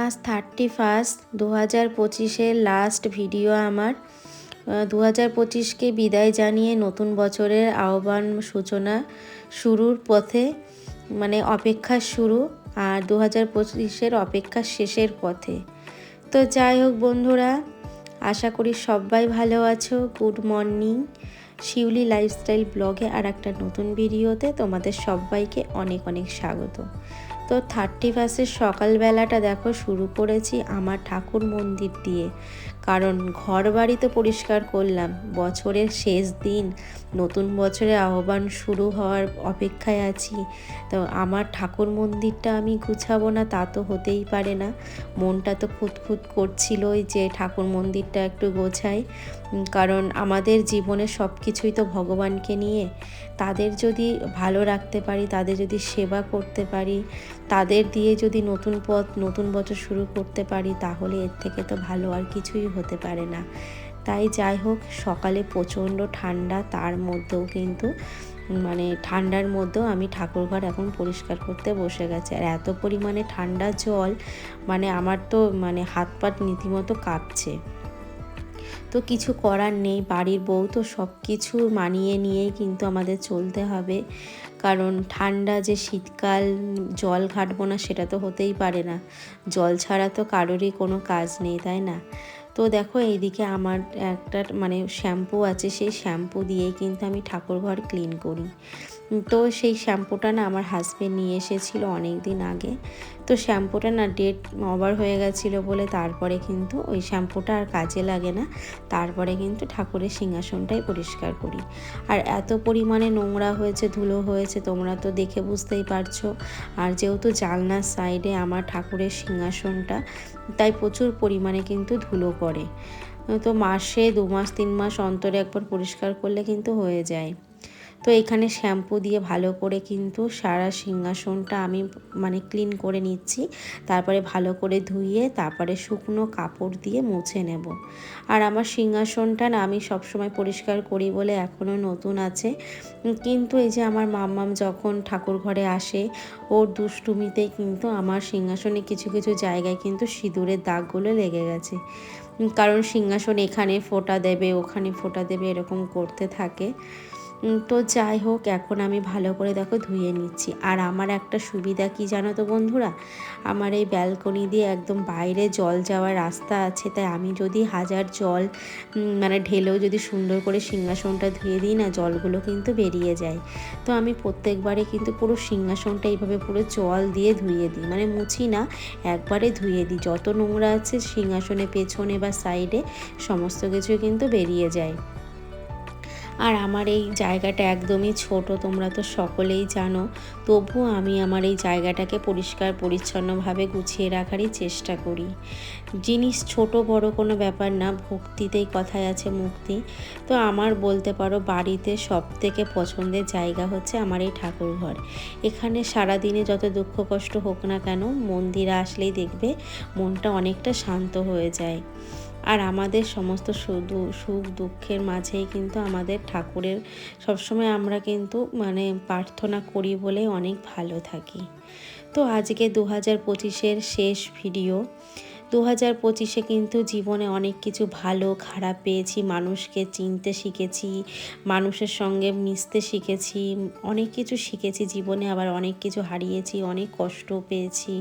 আজ thirty first দু হাজার পঁচিশের লাস্ট ভিডিও আমার। দু হাজার পঁচিশকে বিদায় জানিয়ে নতুন বছরের আহ্বান, সূচনা শুরুর পথে মানে অপেক্ষার শুরু আর দু হাজার পঁচিশের অপেক্ষা শেষের পথে। তো যাই হোক বন্ধুরা, আশা করি সবাই ভালো আছো। গুড মর্নিং শিউলি লাইফস্টাইল ব্লগে আর একটা নতুন ভিডিওতে তোমাদের সবাইকে অনেক অনেক স্বাগত। তো থার্টি ফার্স্টের সকালবেলাটা দেখো শুরু করেছি আমার ঠাকুর মন্দির দিয়ে। কারণ ঘর বাড়ি তো পরিষ্কার করলাম। বছরের শেষ দিন, নতুন বছরের আহ্বান শুরু হওয়ার অপেক্ষায় আছি। তো আমার ঠাকুর মন্দিরটা আমি গুছাবো না, তা তো হতেই পারে না। মনটা তো খুঁতখুত করছিলই যে ঠাকুর মন্দিরটা একটু গোছাই। কারণ আমাদের জীবনে সব কিছুই তো ভগবানকে নিয়ে। তাদের যদি ভালো রাখতে পারি, তাদের যদি সেবা করতে পারি, তাদের দিয়ে যদি নতুন পথ, নতুন বছর শুরু করতে পারি, তাহলে এর থেকে তো ভালো আর কিছুই হতে পারে না। তাই যাই হোক, সকালে প্রচণ্ড ঠান্ডা, তার মধ্যেও কিন্তু মানে ঠান্ডার মধ্যেও আমি ঠাকুরঘর এখন পরিষ্কার করতে বসে গেছে। আর এত পরিমাণে ঠান্ডা জল মানে আমার তো মানে হাত পাত নীতিমতো কাঁপছে। তো কিছু করার নেই, বাড়ির বউ তো সব কিছু মানিয়ে নিয়েই কিন্তু আমাদের চলতে হবে। কারণ ঠান্ডা যে শীতকাল, জল ঘাটবো না সেটা তো হতেই পারে না। জল ছাড়া তো কারোরই কোনো কাজ নেই, তাই না? তো দেখো এইদিকে আমার একটা মানে শ্যাম্পু আছে, সেই শ্যাম্পু দিয়েই কিন্তু আমি ঠাকুর ঘর ক্লিন করি। তো সেই শ্যাম্পুটা না আমার হাজব্যান্ড নিয়ে এসেছিল অনেক দিন আগে। তো শ্যাম্পুটা না ডেট ওভার হয়ে গেছিল বলে তারপরে কিন্তু ওই শ্যাম্পুটা আর কাজে লাগে না। তারপরে কিন্তু ঠাকুরের সিংহাসনটাই পরিষ্কার করি। আর এত পরিমাণে নোংরা হয়েছে, ধুলো হয়েছে, তোমরা তো দেখে বুঝতেই পারছ। আর যেহেতু জালনার সাইডে আমার ঠাকুরের সিংহাসনটা, তাই প্রচুর পরিমাণে কিন্তু ধুলো পড়ে। তো মাসে দু মাস, তিন মাস অন্তরে একবার পরিষ্কার করলে কিন্তু হয়ে যায়। তো এখানে শ্যাম্পু দিয়ে ভালো করে কিন্তু সারা সিংহাসনটা আমি মানে ক্লিন করে নিচ্ছি। তারপরে ভালো করে ধুইয়ে তারপরে শুকনো কাপড় দিয়ে মুছে নেব। আর আমার সিংহাসনটা না আমি সবসময় পরিষ্কার করি বলে এখনও নতুন আছে। কিন্তু এই যে আমার মাম্মাম যখন ঠাকুর ঘরে আসে, ওর দুষ্টুমিতেই কিন্তু আমার সিংহাসনে কিছু কিছু জায়গায় কিন্তু সিঁদুরের দাগগুলো লেগে গেছে। কারণ সিংহাসন এখানে ফোটা দেবে, ওখানে ফোটা দেবে, এরকম করতে থাকে। তো যাই হোক, এখন আমি ভালো করে দেখো ধুয়ে নিচ্ছি। আর আমার একটা সুবিধা কি জানো তো বন্ধুরা? আমার এই ব্যালকনি দিয়ে একদম বাইরে জল যাওয়ার রাস্তা আছে, তাই আমি যদি হাজার জল মানে ঢেলেও যদি সুন্দর করে সিংহাসনটা ধুয়ে দিই না, জলগুলো কিন্তু বেরিয়ে যায়। তো আমি প্রত্যেকবারে কিন্তু পুরো সিংহাসনটা এইভাবে পুরো জল দিয়ে ধুয়ে দিই। মানে মুছি না, একবারে ধুয়ে দিই। যত নোংরা আছে সিংহাসনে, পেছনে বা সাইডে সমস্ত কিছু কিন্তু বেরিয়ে যায়। আর আমার এই জায়গাটা একদমই ছোট, তোমরা তো সকলেই জানো। তবুও আমি আমার এই জায়গাটাকে পরিষ্কার, পরিচ্ছন্নভাবে গুছিয়ে রাখারই চেষ্টা করি। জিনিস ছোট, বড় কোনো ব্যাপার না, ভক্তিতেই কথায় আছে মুক্তি। তো আমার বলতে পারো, বাড়িতে সব থেকে পছন্দের জায়গা হচ্ছে আমার এই ঠাকুরঘর। এখানে সারাদিনে যত দুঃখ, কষ্ট হোক না কেন, মন্দিরে আসলেই দেখবে মনটা অনেকটা শান্ত হয়ে যায়। আর আমাদের সমস্ত সুখ দুঃখের মাঝেই কিন্তু আমাদের ঠাকুরের, সবসময় আমরা কিন্তু মানে প্রার্থনা করি বলে অনেক ভালো থাকি। তো আজকে দু হাজার পঁচিশের শেষ ভিডিও দু হাজার পঁচিশে কিন্তু জীবনে অনেক কিছু ভালো, খারাপ পেয়েছি, মানুষকে চিনতে শিখেছি, মানুষের সঙ্গে মিশতে শিখেছি, অনেক কিছু শিখেছি জীবনে, আবার অনেক কিছু হারিয়েছি, অনেক কষ্ট পেয়েছি।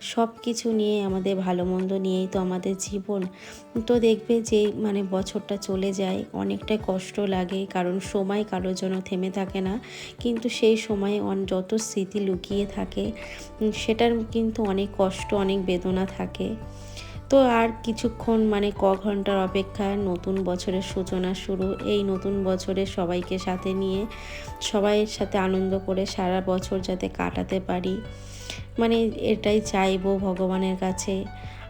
সব কিছু নিয়ে আমাদের ভালো মন্দ নিয়েই তো আমাদের জীবন। তো দেখবে যে মানে বছরটা চলে যায়, অনেকটাই কষ্ট লাগে, কারণ সময় কারোর জন্য থেমে থাকে না। কিন্তু সেই সময়ে যত স্মৃতি লুকিয়ে থাকে সেটার কিন্তু অনেক কষ্ট, অনেক বেদনা থাকে। তো আর কিছুক্ষণ মানে ক ঘণ্টার অপেক্ষা, নতুন বছরের সূচনা শুরু। এই নতুন বছরে সবাইকে সাথে নিয়ে সবাইয়ের সাথে আনন্দ করে সারা বছর যাতে কাটাতে পারি। মানে এটাই চাইব ভগবানের কাছে।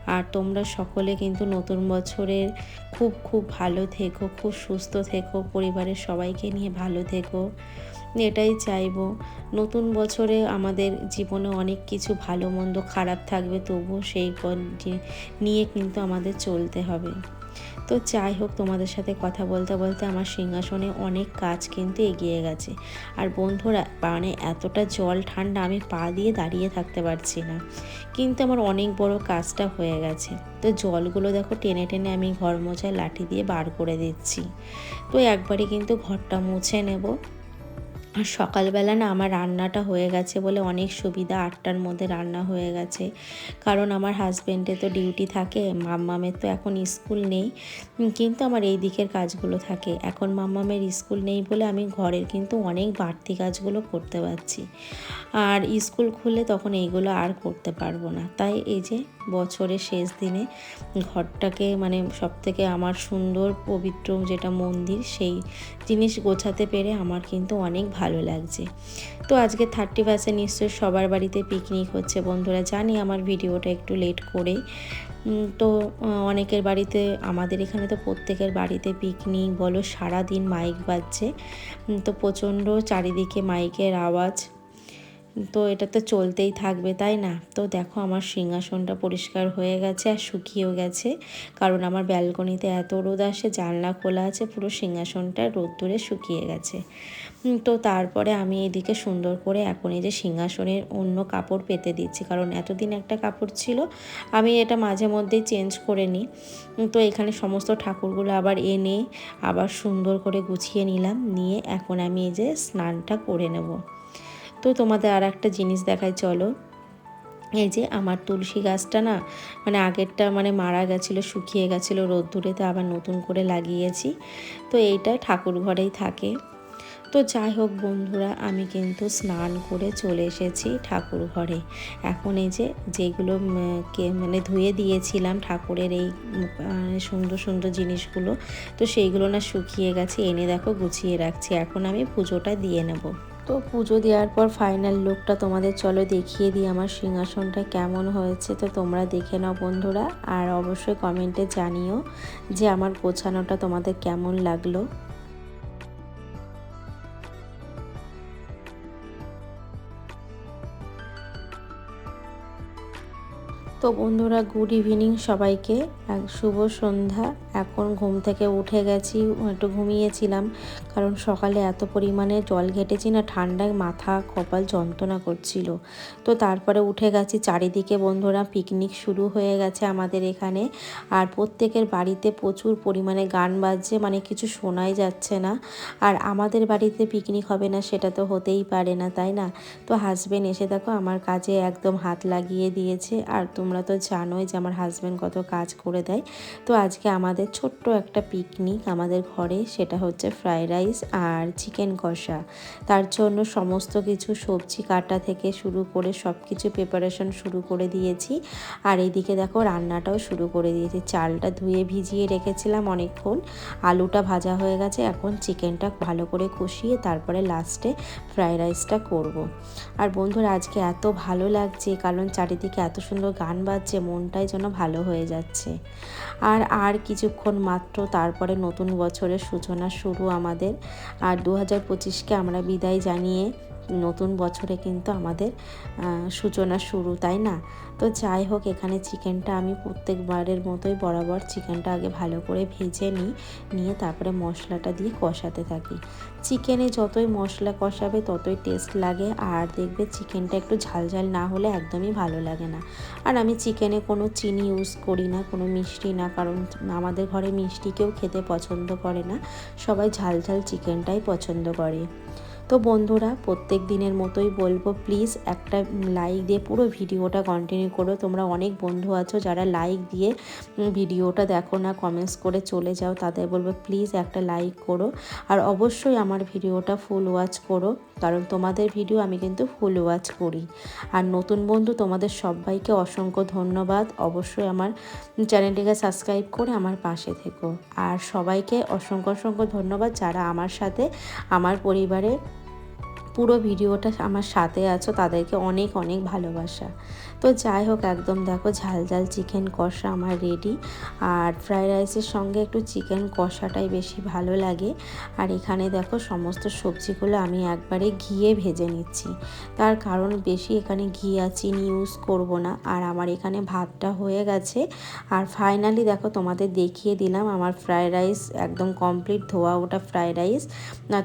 আর তোমরা সকলে কিন্তু নতুন বছরের খুব খুব ভালো থেকো, খুব সুস্থ থেকো, পরিবারের সবাইকে নিয়ে ভালো থেকো। এটাই চাইব। নতুন বছরে আমাদের জীবনে অনেক কিছু ভালো, মন্দ, খারাপ থাকবে, তবুও সেই নিয়ে কিন্তু আমাদের চলতে হবে। তো যাই হোক, তোমাদের সাথে কথা বলতে বলতে আমার সিংহাসনে অনেক কাজ কিন্তু এগিয়ে গেছে। আর বন্ধুরা মানে এতটা জল ঠান্ডা আমি পা দিয়ে দাঁড়িয়ে থাকতে পারছি না। কিন্তু আমার অনেক বড় কাজটা হয়ে গেছে। তো জলগুলো দেখো, টেনে টেনে আমি ঘর মোছায় লাঠি দিয়ে বার করে দিচ্ছি। তো একবারই কিন্তু ঘরটা মুছে নেব। আর সকালবেলা না আমার রান্নাটা হয়ে গেছে বলে অনেক সুবিধা আটটার মধ্যে রান্না হয়ে গেছে। কারণ আমার হাজব্যান্ডে তো ডিউটি থাকে, মাম্মামের তো এখন স্কুল নেই। কিন্তু আমার এই দিকের কাজগুলো থাকে। এখন মাম্মামের স্কুল নেই বলে আমি ঘরের কিন্তু অনেক বাড়তি কাজগুলো করতে পারছি। আর স্কুল খুলে তখন এইগুলো আর করতে পারব না। তাই এই যে বছরের শেষ দিনে ঘরটাকে মানে সব থেকে আমার সুন্দর, পবিত্র যেটা মন্দির, সেই জিনিস গোছাতে পেরে আমার কিন্তু অনেক ভালো লাগছে। তো আজকে থার্টি ফার্স্টে নিশ্চয়ই সবার বাড়িতে পিকনিক হচ্ছে বন্ধুরা। জানি আমার ভিডিওটা একটু লেট করেই। তো অনেকের বাড়িতে, আমাদের এখানে তো প্রত্যেকের বাড়িতে পিকনিক বলো সারাদিন মাইক বাজছে। তো প্রচণ্ড চারিদিকে মাইকের আওয়াজ। তো এটা তো চলতেই থাকবে, তাই না? তো দেখো আমার সিংহাসনটা পরিষ্কার হয়ে গেছে আর শুকিয়েও গেছে। কারণ আমার ব্যালকনিতে এত রোদ আসে, জানলা খোলা আছে, পুরো সিংহাসনটা রোদ্দুরে শুকিয়ে গেছে। তো তারপরে আমি এদিকে সুন্দর করে এখন এই যে সিংহাসনের অন্য কাপড় পেতে দিচ্ছি। কারণ এতদিন একটা কাপড় ছিল, আমি এটা মাঝে মধ্যেই চেঞ্জ করে নিই। তো এখানে সমস্ত ঠাকুরগুলো আবার এনে আবার সুন্দর করে গুছিয়ে নিলাম। নিয়ে এখন আমি এই যে স্নানটা করে নেব। তো তোমাদের আর একটা জিনিস দেখাই, চলো। এই যে আমার তুলসী গাছটা না মানে আগেরটা মানে মারা গেছিল, শুকিয়ে গেছিল রোদ্দুরেতে আবার নতুন করে লাগিয়েছি। তো এইটা ঠাকুর ঘরেই থাকে। তো যাই হোক বন্ধুরা, আমি কিন্তু স্নান করে চলে এসেছি ঠাকুর ঘরে। এখন এই যে যেগুলো মানে ধুয়ে দিয়েছিলাম ঠাকুরের এই সুন্দর সুন্দর জিনিসগুলো, তো সেইগুলো না শুকিয়ে গেছে, এনে দেখো গুছিয়ে রাখছি। এখন আমি পুজোটা দিয়ে নেব। তো পুজো দেওয়ার পর ফাইনাল লুকটা তোমাদের চলো দেখিয়ে দিই আমার সিংহাসনটা কেমন হয়েছে, তো তোমরা দেখে নাও বন্ধুরা। আর অবশ্যই কমেন্টে জানিও যে আমার গোছানোটা তোমাদের কেমন লাগল। তো বন্ধুরা গুড ইভিনিং সবাইকে। শুভ সন্ধ্যা। এখন ঘুম থেকে উঠে গেছি, একটু ঘুমিয়েছিলাম, কারণ সকালে এত পরিমাণে জল ঘেটেছি না, ঠান্ডায় মাথা, কপাল যন্ত্রণা করছিল। তো তারপরে উঠে গেছি, চারিদিকে বন্ধুরা পিকনিক শুরু হয়ে গেছে আমাদের এখানে। আর প্রত্যেকের বাড়িতে প্রচুর পরিমাণে গান বাজছে মানে কিছু শোনাই যাচ্ছে না। আর আমাদের বাড়িতে পিকনিক হবে না, সেটা তো হতেই পারে না, তাই না? তো হাজব্যান্ড এসে দেখো, আমার কাজে একদম হাত লাগিয়ে দিয়েছে। আর তোমরা তো জানোই যে আমার হাজব্যান্ড কত কাজ করে দেয়। তো আজকে আমাদের ছোট্ট একটা পিকনিক আমাদের ঘরে, সেটা হচ্ছে ফ্রাইড রাইস আর চিকেন কষা। তার জন্য সমস্ত কিছু সবজি কাটা থেকে শুরু করে সব কিছু প্রিপারেশন শুরু করে দিয়েছি। আর এইদিকে দেখো রান্নাটাও শুরু করে দিয়েছি। চালটা ধুয়ে ভিজিয়ে রেখেছিলাম অনেকক্ষণ। আলুটা ভাজা হয়ে গেছে, এখন চিকেনটা ভালো করে কষিয়ে তারপরে লাস্টে ফ্রাইড রাইসটা করব। আর বন্ধুরা, আজকে এত ভালো লাগছে, কারণ চারিদিকে এত সুন্দর গান বাজছে, মনটাই যেন ভালো হয়ে যাচ্ছে। আর আর কিছুক্ষণ মাত্র তারপরে নতুন বছরের সূচনা শুরু আমাদের। আর দু হাজার পঁচিশকে আমরা বিদায় জানিয়ে নতুন বছরে কিন্তু আমাদের সূচনা শুরু, তাই না? তো যাই হোক, এখানে চিকেনটা আমি প্রত্যেকবারের মতোই বরাবর চিকেনটা আগে ভালো করে ভেজে নিই, নিয়ে তারপরে মশলাটা দিয়ে কষাতে থাকি। চিকেনে যতই মশলা কষাবে ততই টেস্ট লাগে, আর দেখবে চিকেনটা একটু ঝালঝাল না হলে একদমই ভালো লাগে না। আর আমি চিকেনে কোনো চিনি ইউজ করি না, কোনো মিষ্টি না, কারণ আমাদের ঘরে মিষ্টি কেউ খেতে পছন্দ করে না। সবাই ঝাল ঝাল চিকেনটাই পছন্দ করে। তো বন্ধুরা, প্রত্যেক দিনের মতোই বলব প্লিজ একটা লাইক দিয়ে পুরো ভিডিওটা কন্টিনিউ করো। তোমরা অনেক বন্ধু আছো যারা লাইক দিয়ে ভিডিওটা দেখো না কমেন্টস করে চলে যাও, তাদের বলব প্লিজ একটা লাইক করো। আর অবশ্যই আমার ভিডিওটা ফুল ওয়াচ করো, কারণ তোমাদের ভিডিও আমি কিন্তু ফুল ওয়াচ করি। আর নতুন বন্ধু, তোমাদের সবাইকে অসংখ্য ধন্যবাদ। অবশ্যই আমার চ্যানেলটিকে সাবস্ক্রাইব করে আমার পাশে থেকো। আর সবাইকে অসংখ্য অসংখ্য ধন্যবাদ যারা আমার সাথে, আমার পরিবারে পুরো ভিডিওটা আমার সাথে আছো, তাদেরকে অনেক অনেক ভালোবাসা। তো যাই হোক, একদম দেখো ঝাল ঝাল চিকেন কষা আমার রেডি আর ফ্রাইড রাইসের সঙ্গে একটু চিকেন কষাটাই বেশি ভালো লাগে। আর এখানে দেখো সমস্ত সবজিগুলো আমি একবারে ঘিয়ে ভেজে নিচ্ছি। তার কারণ বেশি এখানে ঘি আর চিনি ইউজ করব না। আর আমার এখানে ভাতটা হয়ে গেছে। আর ফাইনালি দেখো তোমাদের দেখিয়ে দিলাম, আমার ফ্রাইড রাইস একদম কমপ্লিট ধোয়া ওটা ফ্রাইড রাইস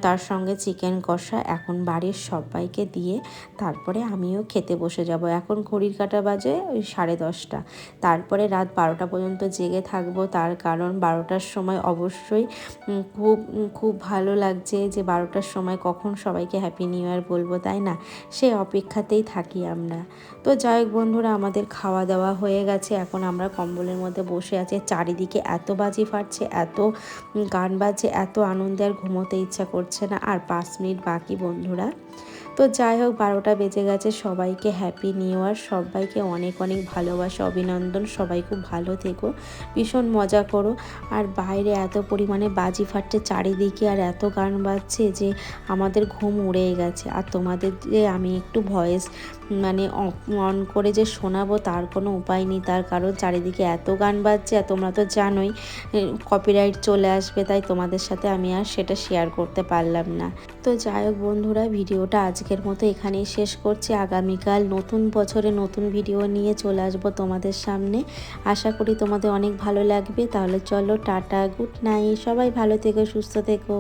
তার সঙ্গে চিকেন কষা, এখন বাড়ির সবাইকে দিয়ে তারপরে আমিও খেতে বসে যাব। এখন ঘড়ির কাটা বাজে ওই সাড়ে দশটা। তারপরে রাত বারোটা পর্যন্ত জেগে থাকব। তার কারণ বারোটার সময় অবশ্যই খুব খুব ভালো লাগছে যে বারোটার সময় কখন সবাইকে হ্যাপি নিউ ইয়ার বলব, তাই না? সে অপেক্ষাতেই থাকি আমরা। তো যাই হোক বন্ধুরা, আমাদের খাওয়া দাওয়া হয়ে গেছে। এখন আমরা কম্বলের মধ্যে বসে আছি। চারিদিকে এত বাজি ফাটছে, এত গান বাজছে, এত আনন্দে আর ঘুমোতে ইচ্ছা করছে না। আর পাঁচ মিনিট বাকি বন্ধুরা। তো যাই হোক, বারোটা বেজে গেছে। সবাইকে হ্যাপি নিউ ইয়ার সবাইকে অনেক অনেক ভালোবাসা, অভিনন্দন। সবাই খুব ভালো থেকো। ভীষণ মজা করো। আর বাইরে এত পরিমাণে বাজি ফাটছে চারিদিকে আর এত গান বাজছে যে আমাদের ঘুম উড়ে গেছে। আর তোমাদের যে আমি একটু ভয়েস মানে অন করে যে শোনাবো তার কোনো উপায় নেই, তার কারণ চারিদিকে এত গান বাজছে তোমরা তো জানোই কপিরাইট চলে আসবে, তাই তোমাদের সাথে আমি আর সেটা শেয়ার করতে পারলাম না। তো যাই হোক বন্ধুরা, ভিডিওটা আজকের মতো এখানেই শেষ করছি। আগামীকাল নতুন বছরে নতুন ভিডিও নিয়ে চলে আসব তোমাদের সামনে। আশা করি তোমাদের অনেক ভালো লাগবে। তাহলে চলো টাটা গুড নাইট সবাই ভালো থেকো, সুস্থ থেকো।